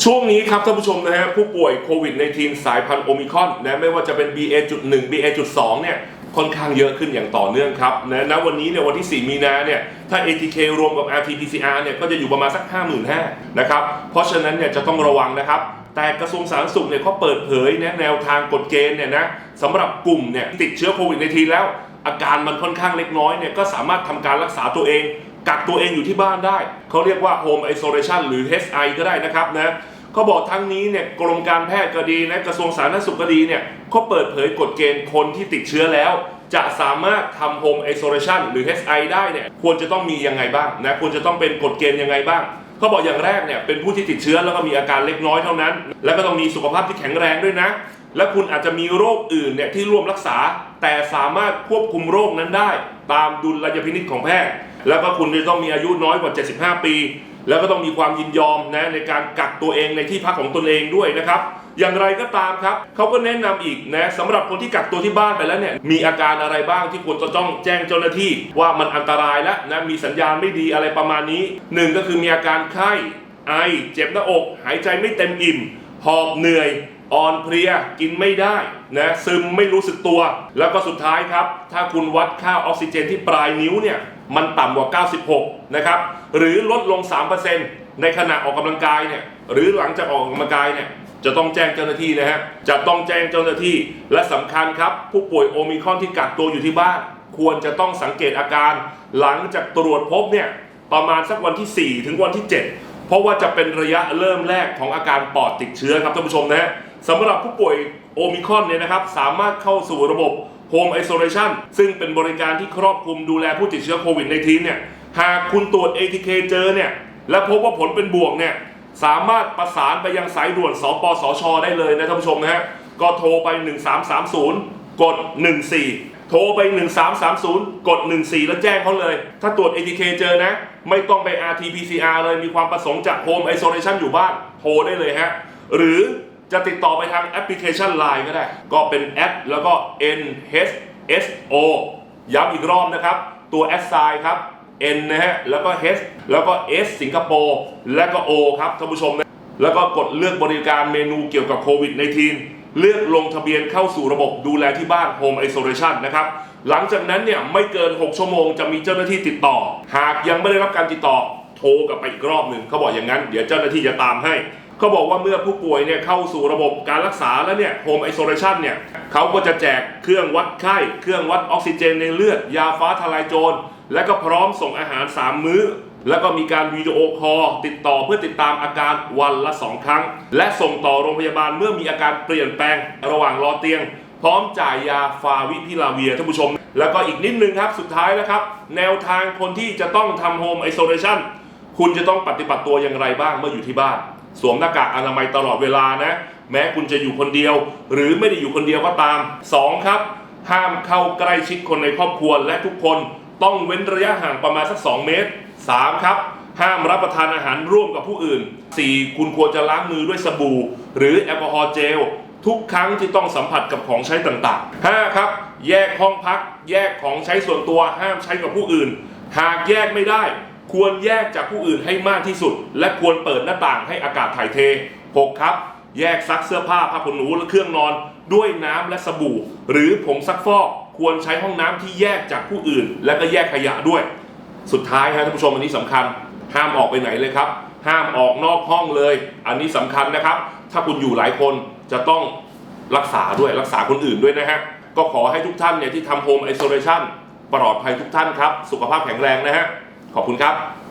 ช่วงนี้ครับท่านผู้ชมนะฮะผู้ป่วยโควิด -19 สายพันธุ์โอมิคอนนะไม่ว่าจะเป็น BA.1 BA.2 เนี่ยค่อนข้างเยอะขึ้นอย่างต่อเนื่องครับนะณวันนี้เนี่ยวันที่ 4 มีนาเนี่ยถ้า ATK รวมกับ RT-PCR เนี่ยก็จะอยู่ประมาณสัก 55,000นะครับเพราะฉะนั้นเนี่ยจะต้องระวังนะครับ แต่กระทรวงสาธารณสุขเนี่ยเขาเปิดเผยนะแนวทางกฎเกณฑ์เนี่ยนะสำหรับกลุ่มเนี่ยติดเชื้อโควิด -19 แล้ว อาการมันค่อนข้างเล็กน้อยเนี่ยก็สามารถทำการรักษาตัวเอง กักตัวเองอยู่ที่บ้านได้ เขาเรียกว่า Home Isolation หรือ HI ก็ได้นะครับนะเขาบอกทั้งนี้เนี่ยกรมการแพทย์ก็ดีนะกระทรวงสาธารณสุขก็ดีเนี่ยเขาเปิดเผยกฎเกณฑ์คนที่ติดเชื้อแล้ว จะสามารถทำ Home Isolation หรือ HI ได้เนี่ยควรจะต้องมียังไงบ้างนะควรจะต้องเป็นกฎเกณฑ์ยังไงบ้างเขาบอกอย่างแรกเนี่ยเป็นผู้ที่ติดเชื้อแล้วก็มีอาการเล็กน้อยเท่านั้น แล้วก็ต้องมีสุขภาพที่แข็งแรงด้วยนะ และคุณอาจจะมีโรคอื่นเนี่ยที่ร่วมรักษา แต่สามารถควบคุมโรคนั้นได้ ตามดุลยพินิจของแพทย์ แล้วก็คุณจะต้องมีอายุน้อยกว่า 75 ปี แล้วก็ต้องมีความยินยอมนะในการกักตัวเองในที่พักของตนเองด้วยนะครับ อย่างไรก็ตามครับเขาก็แนะนำอีกนะสำหรับคนที่กักตัวที่บ้านไปแล้วเนี่ยมีอาการอะไรบ้างที่ควรจะต้องแจ้งเจ้าหน้าที่ ว่ามันอันตรายแล้วนะมีสัญญาณไม่ดีอะไรประมาณนี้หนึ่งก็คือมีอาการไข้ไอเจ็บหน้าอก หายใจไม่เต็มอิ่ม หอบเหนื่อยอ่อนเพลียกินไม่ได้นะซึมไม่รู้สึกตัว แล้วก็สุดท้ายครับ ถ้าคุณวัดค่าออกซิเจนที่ปลายนิ้วเนี่ย มันต่ำกว่า 96 นะครับ หรือลดลง 3%ในขณะออกกำลังกายเนี่ยหรือหลังจากออกกำลังกายเนี่ยจะต้องแจ้งเจ้าหน้าที่นะฮะจะต้องแจ้งเจ้าหน้าที่และสำคัญครับ ผู้ป่วยโอมิคอนที่กักตัวอยู่ที่บ้าน ควรจะต้องสังเกตอาการ หลังจากตรวจพบเนี่ยประมาณสักวันที่ 4 ถึงวันที่ 7 เพราะว่าจะเป็นระยะเริ่มแรกของอาการปอดติดเชื้อครับท่านผู้ชมนะฮะสำหรับผู้ป่วยโอมิคอนเนี่ยนะครับสามารถเข้าสู่ระบบ Home Isolation ซึ่งเป็นบริการที่ครอบคลุมดูแลผู้ติดเชื้อโควิด -19 เนี่ย หากคุณตรวจ ATK เจอเนี่ย และพบว่าผลเป็นบวกเนี่ย สามารถประสานไปยังสายด่วนสปสช ได้เลยนะท่านผู้ชมนะฮะ ก็โทรไป 1330 กด 14 โทรไป 1330 กด 14 แล้วแจ้งเขาเลย ถ้าตรวจ ATK เจอนะ ไม่ต้องไป RT-PCR เลย มีความประสงค์จาก Home Isolation อยู่บ้าน โทรได้เลยฮะ หรือ จะติดต่อไปทางแอปพลิเคชัน Line ก็ได้ ก็เป็นแอปแล้วก็ NHSO ย้ำอีกรอบนะครับ ตัวแอดไซน์ครับ N นะฮะ แล้วก็ H แล้วก็ S สิงคโปร์แล้วก็ O ครับท่านผู้ชมนะ แล้วก็กดเลือกบริการเมนูเกี่ยวกับโควิด -19 เลือกลงทะเบียนเข้าสู่ระบบดูแลที่บ้าน Home Isolation นะครับ หลังจากนั้นเนี่ยไม่เกิน 6 ชั่วโมงจะมีเจ้าหน้าที่ติดต่อ หากยังไม่ได้รับการติดต่อ โทรกลับไปอีกรอบหนึ่งเขาบอกอย่างนั้น เดี๋ยวเจ้าหน้าที่จะตามให้ เขาบอกว่าเมื่อผู้ป่วยเนี่ยเข้าสู่ระบบการรักษาแล้วเนี่ย Home Isolation เนี่ยเขาก็จะแจกเครื่องวัดไข้ เครื่องวัดออกซิเจนในเลือด ยาฟ้าทลายโจร และก็พร้อมส่งอาหาร 3 มื้อ แล้วก็มีการวิดีโอคอลติดต่อเพื่อติดตามอาการวันละ 2 ครั้ง และส่งต่อโรงพยาบาลเมื่อมีอาการเปลี่ยนแปลงระหว่างรอเตียง พร้อมจ่ายยาฟาวิพิลาเวียท่านผู้ชม แล้วก็อีกนิดนึงครับสุดท้ายแล้วครับ แนวทางคนที่จะต้องทำโฮมไอโซเลชันคุณจะต้องปฏิบัติตัวอย่างไรบ้างเมื่ออยู่ที่บ้าน สวมหน้ากากอนามัยตลอดเวลานะ แม้คุณจะอยู่คนเดียว หรือไม่ได้อยู่คนเดียวก็ตาม 2 ครับ ห้ามเข้าใกล้ชิดคนในครอบครัวและทุกคนต้องเว้นระยะห่างประมาณสัก 2 เมตร 3 ครับ ห้ามรับประทานอาหารร่วมกับผู้อื่น 4 คุณควรจะล้างมือด้วยสบู่ หรือแอลกอฮอล์เจลทุกครั้งที่ต้องสัมผัสกับของใช้ต่างๆ 5 ครับ แยกห้องพัก แยกของใช้ส่วนตัวห้ามใช้กับผู้อื่น หากแยกไม่ได้ ควรแยกจากผู้อื่นให้มากที่สุด และควรเปิดหน้าต่างให้อากาศถ่ายเท 6 ครับ แยกซักเสื้อผ้าผ้าขนหนูและเครื่องนอน ด้วยน้ำและสบู่ หรือผงซักฟอกควรใช้ห้องน้ำที่แยกจากผู้อื่น และก็แยกขยะด้วย สุดท้ายครับท่านผู้ชมอันนี้สำคัญ ห้ามออกไปไหนเลยครับ ห้ามออกนอกห้องเลย อันนี้สำคัญนะครับ ถ้าคุณอยู่หลายคนจะต้องรักษาด้วยรักษาคนอื่นด้วยนะฮะก็ขอให้ทุกท่านเนี่ยที่ทำโฮมไอโซเลชันปลอดภัยทุกท่านครับ สุขภาพแข็งแรงนะฮะ ขอบคุณครับ